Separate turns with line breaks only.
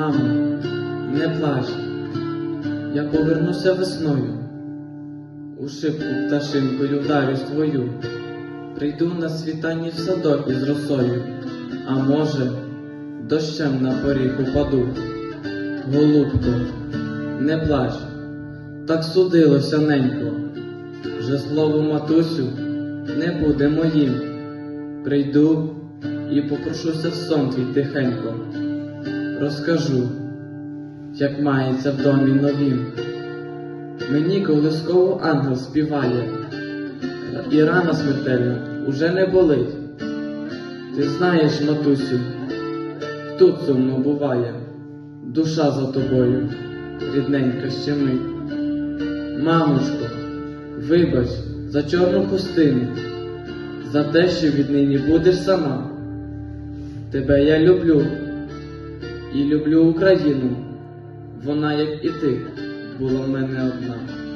Мамо, не плач, я повернуся весною, у шибку пташинкою вдарю твою, прийду на світанні в садок із росою, а може, дощем на поріг упаду. Голубко, не плач, так судилося ненько, вже слово матусю не буде моїм. Прийду і попрошуся в сон твій тихенько розкажу, як мається в домі новім. Мені колисково ангел співає, і рана смертельна уже не болить. Ти знаєш, матусю, тут сумно буває, душа за тобою, рідненька щемить. Мамочко, вибач за чорну хустину, за те, що віднині будеш сама. Тебе я люблю і люблю Україну. Вона, як і ти, була в мене одна.